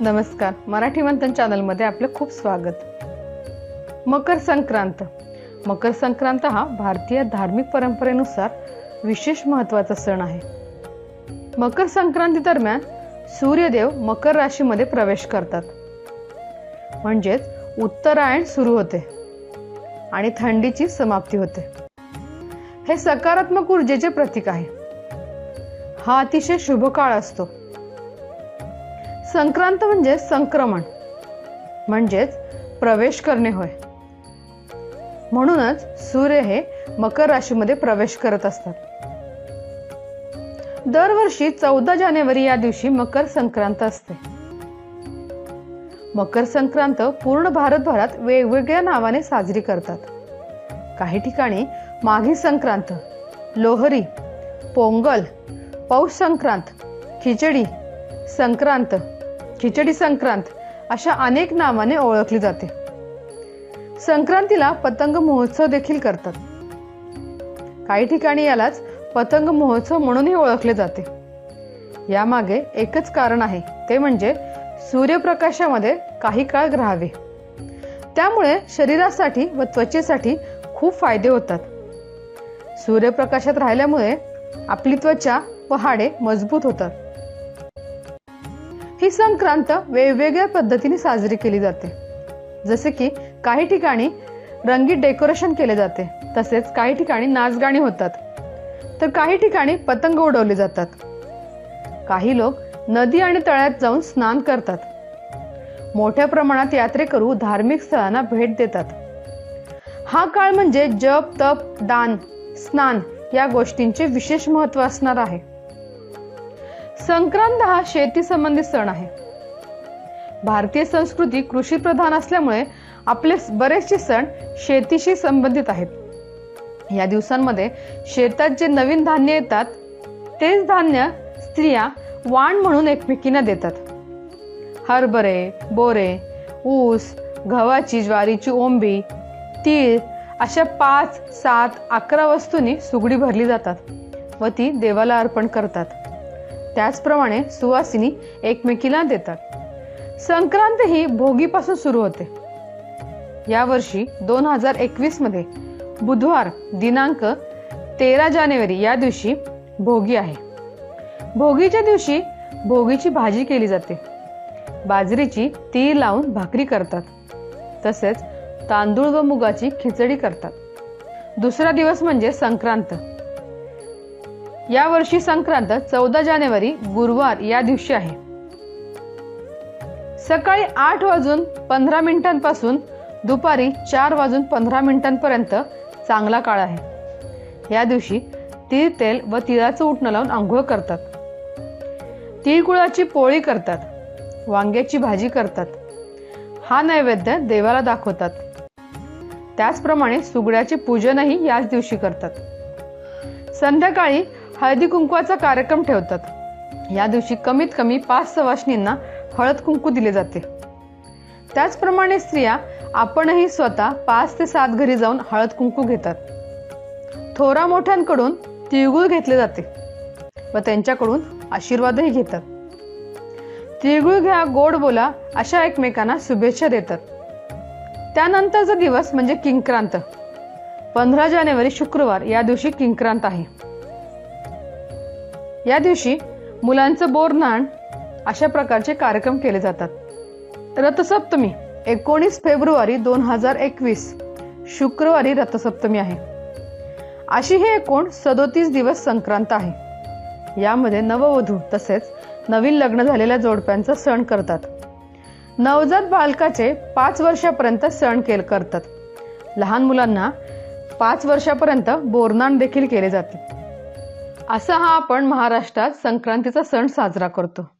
नमस्कार. मराठी मंथन चॅनलमध्ये आपलं खूप स्वागत. मकर संक्रांत. मकर संक्रांत हा भारतीय धार्मिक परंपरेनुसार विशेष महत्त्वाचा सण आहे. मकर संक्रांती दरम्यान सूर्यदेव मकर राशीमध्ये प्रवेश करतात. म्हणजेच उत्तरायण सुरू होते आणि थंडीची समाप्ती होते. हे सकारात्मक ऊर्जेचे प्रतीक आहे. हा अतिशय शुभ काळ असतो. संक्रांत म्हणजे संक्रमण. म्हणजेच प्रवेश करणे होय. म्हणूनच सूर्य हे मकर राशीमध्ये प्रवेश करत असतात. दरवर्षी चौदा जानेवारी या दिवशी मकर संक्रांत असते. मकर संक्रांत पूर्ण भारतभरात वेगवेगळ्या नावाने साजरी करतात. काही ठिकाणी माघी संक्रांत लोहरी पोंगल पौष संक्रांत खिचडी संक्रांत खिचडी संक्रांत अशा अनेक नावाने ओळखली जाते. संक्रांतीला पतंग महोत्सव देखील करतात. काही ठिकाणी यालाच पतंग महोत्सव म्हणूनही ओळखले जाते. यामागे एकच कारण आहे ते म्हणजे सूर्यप्रकाशामध्ये काही काळ राहावे. त्यामुळे शरीरासाठी व त्वचेसाठी खूप फायदे होतात. सूर्यप्रकाशात राहिल्यामुळे आपली त्वचा व हाडे मजबूत होतात. ही संक्रांत वेगवेगळ्या पद्धतीने साजरी केली जाते. जसे की काही ठिकाणी रंगीत डेकोरेशन केले जाते तसेच काही ठिकाणी नाचगाणी होतात. तर काही ठिकाणी पतंग उडवले जातात. काही लोक नदी आणि तळ्यात जाऊन स्नान करतात. मोठ्या प्रमाणात यात्रेकरू धार्मिक स्थळांना भेट देतात. हा काळ म्हणजे जप तप दान स्नान या गोष्टींचे विशेष महत्त्व असणार आहे. संक्रांत हा शेती संबंधित सण आहे. भारतीय संस्कृती कृषी प्रधान असल्यामुळे आपले बरेचसे सण शेतीशी संबंधित आहेत. या दिवसांमध्ये शेतात जे नवीन धान्य येतात तेच धान्य स्त्रिया वाण म्हणून एकमेकींना देतात. हरभरे बोरे ऊस गव्हाची ज्वारीची ओंबी तीळ अशा पाच सात अकरा वस्तूंनी सुगडी भरली जातात व ती देवाला अर्पण करतात. त्याचप्रमाणे सुवासिनी एकमेकीला देतात. संक्रांत ही भोगीपासून सुरू होते. यावर्षी दोन हजार एकवीसमध्ये बुधवार दिनांक तेरा जानेवारी या दिवशी भोगी आहे. भोगीच्या दिवशी भोगीची भाजी केली जाते. बाजरीची तीळ लावून भाकरी करतात. तसेच तांदूळ व मुगाची खिचडी करतात. दुसरा दिवस म्हणजे संक्रांत. यावर्षी संक्रांत चौदा जानेवारी गुरुवार या दिवशी आहे. सकाळी आठ वाजून पंधरा मिनिटांपासून दुपारी चार वाजून पंधरा मिनिटांपर्यंत चांगला काळ आहे. या दिवशी तीळ तेल व तिळाचं उठणं लावून आंघोळ करतात. तिळगुळाची पोळी करतात. वांग्याची भाजी करतात. हा नैवेद्य देवाला दाखवतात. त्याचप्रमाणे सुगड्याचे पूजनही याच दिवशी करतात. संध्याकाळी हळदी कुंकवाचा कार्यक्रम ठेवतात. या दिवशी कमीत कमी पाच सवासणींना हळद कुंकू दिले जाते. त्याचप्रमाणे स्त्रिया आपणही स्वतः पाच ते सात घरी जाऊन हळद कुंकू घेतात. थोरा मोठ्यांकडून तिळगुळ घेतले जाते व त्यांच्याकडून आशीर्वादही घेतात. तिळगुळ घ्या गोड बोला अशा एकमेकांना शुभेच्छा देतात. त्यानंतरचा दिवस म्हणजे किंक्रांत. पंधरा जानेवारी शुक्रवार या दिवशी किंक्रांत आहे. या दिवशी मुलांचं बोरनाण अशा प्रकारचे कार्यक्रम केले जातात. रथसप्तमी एकोणीस फेब्रुवारी दोन हजार एकवीस शुक्रवारी रथसप्तमी आहे. अशी हे एकूण सदोतीस दिवस संक्रांत आहे. यामध्ये नववधू तसेच नवीन लग्न झालेल्या जोडप्यांचा सण करतात. नवजात बालकाचे पाच वर्षापर्यंत सण केल करतात. लहान मुलांना पाच वर्षापर्यंत बोरनाण देखील केले जाते. असा हा आपण महाराष्ट्रात संक्रांतीचा सण साजरा करतो.